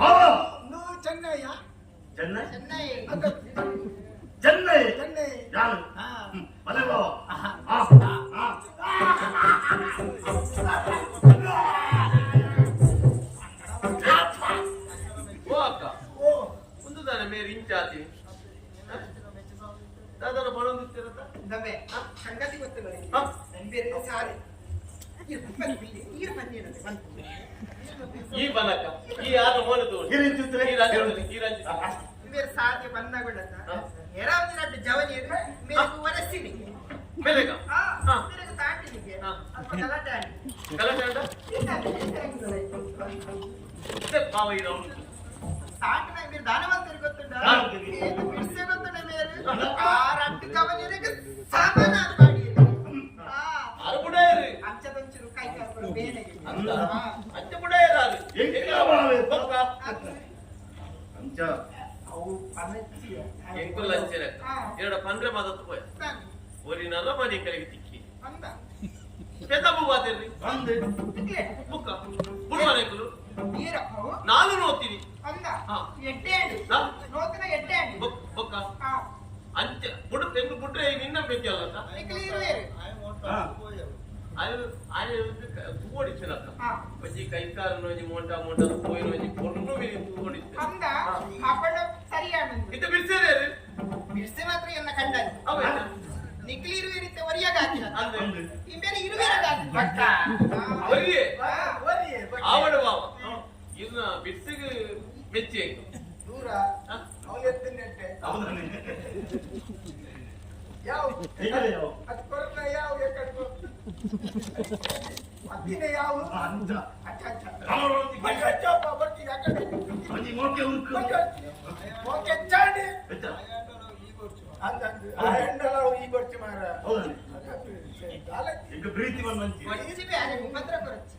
ఆ నువ్వు చెన్నయ్య చెన్నై చెన్నై అక్క చెన్నై చెన్నై జాను ఆ. భలే బావ ఆహా. ఆ ఆ ಓ ಅಕ್ಕ ಓ ಒಂದು ತಾನೆ ಮೇರೆ ಇಂಚಾತಿ ದಾದನ ಬಡೊಂದಿತ್ತಿರತ್ತ ದಮ್ಮೆ ಸಂಗತಿ ಗೊತ್ತಿಲ್ಲ ನಿನಗೆ. ಹಾ. ಬೇರೆ ಸಾರಿ ಇರು, ಬನ್ನಿ, ಇಲ್ಲಿ. ನೀರು ಬನ್ನಿ. ಈ ಬಲಕ ಈ ಆದ ಮೋನ ತೋಡಿ ಗಿರಿಂಚಿತ್ರೆ ಈ ರಾಜ್ಯದಲ್ಲಿ ಈ ರಾಜ್ಯ ಬೇರೆ ಸಾಧ್ಯ ಬಂದಾಗೊಳ್ಳತ್ತ ಹಾ. ಎರಾವತಿ ನಟ್ಟು ಜವನಿ ಇರು, ಮೇರೆಗೂ ಒರೆಸ್ತೀನಿ. ಬೆಲೆಗ ಆ, ಹಾ. ಮೇರೆಗೂ ತಾಂಡಿನಿಗೆ. ಹಾ. ಅಲ್ಪ ಗಲಾಟೆ ಆಗಿ ಗಲಾಟೆ ಉಂಟ ಇದ್ದಾನೆ, ಇದ್ದಾನೆ. ಇದೆ ಪಾವ ಅಂಚ ಅವು ಪನಚ್ಚಿ ಎಂಕುಲ್ಲ ಅಂಚೆರೆ ಹಾ. ಎರಡ ಪಂದ್ರೆ ಮದತ್ತು ಪೋಯ ತಾನೆ. ಒರಿನಲ್ಲ ಮನೆ ಕಲಿಗೆ ತಿಕ್ಕಿ. ಅಂದ. ಪೆದಬು ಬಾತಿರ್ರಿ ಬಂದೆ ಇಟ್ಲೆ ಬುಕ್ಕ. ಬುಡವನೆಕುಲು ನೀರಪ್ಪ ಅವು. ನಾನು ನೋಡ್ತೀನಿ. ಅಂದ. ಹಾ. ಆಡಿ ಹಾ. ನೋತನ ಬುಡ ಎಂಕು ಬುಟ್ರೆ ನಿನ್ನ ಬೆಕ್ಕಲ್ಲ ನಿಕ್ಲಿ ನಿಕ್ಲಿ ಇರುವಿರಿತ್ತೆ ಒರಿಯಾಗ ಹಾಕಿದ ಒರಿಯೇ? ಒರಿಯೇ ಆವಡ ಬಾವ ಮೆಚ್ಚಿ ಆಯ್ತು. ದೂರ. ಯಾವ? ಹೇಗಿದೆ ಯಾವ? ಅದು ಕೊರನ ಯಾವ? ಅಂಚ ಅಚ್ಚ ಅಚ್ಚ. ಬಡ್ಡಿ ಯಾಕಂಡು ಉರುಕು ಓಕೆ ಮಾರ ಈಗ ಪ್ರೀತಿ ಬಂದಂಚಿ ಒಡಿಸಿ ಬೇರೆ ಉಪದ್ರ ಕೊರಚಿ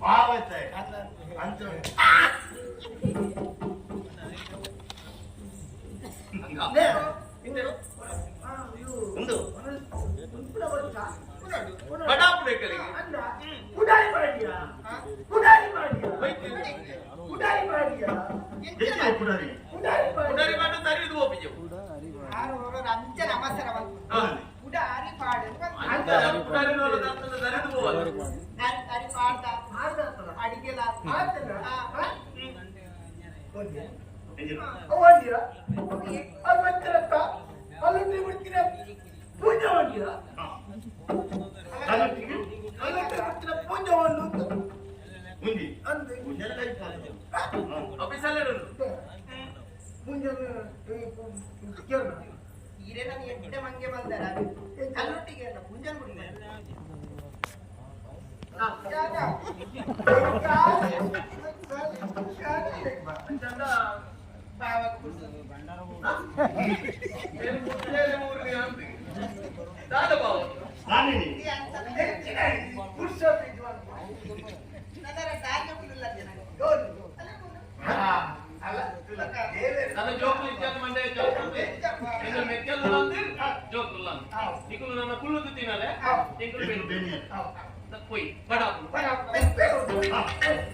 ಬಾವೈತೆ ಅಂದ ಅಂಚ ಆ ಇವು ಒಂದು ಉಂಪುಡ ಬರ್ತಾ ಉನಡು ಬಡಾಪುಡೆ ಕಲಿಗೆ ಅಂದ ಉಡಾಯಿ ಮಾಡಿಯಾ ಉಡಾಯಿ ಮಾಡಿಯಾ ಉಡಾಯಿ ಮಾಡಿಯಾ ಪುಡಾರಿ ಉಡಾಯಿ ಉಡಾರಿ ಹೋಗೋರು ಅಂಚನ ಅವಸರ ಬಂತು ಹೌದನೆ ಉಡ ಆರಿ ಪಾಡು ಅಂತ ಉಡಾರಿ ಹೋಗೋದು ದಾರಿ ಪಾಡ್ದ ಅಡಿಗೆಲ ಅಲ್ಲೊಂದು ಬಿಡ್ತೀರ? ಪೂಜೆ ಬಿಡ್ತೀರ? ಪೂಜೆ ಮಾಡು ಅಂತ? ಮುಂದಿ ಅಂದೆ ಮುಂಜಾನೆ ಕೈ ಪಾದ ಆಫೀಸಲ್ಲೇ ಮುಂಜಾನೆ ಕೇಳ ಈರೇ ನಾನು ಎಡ್ಡ ಮಂಗೆ ಬಂದಾರ ಕಲ್ಲೊಟ್ಟಿಗೆ ಅಲ್ಲ ಮುಂಜಾನೆ Little Benin. The Queen. What up? What up?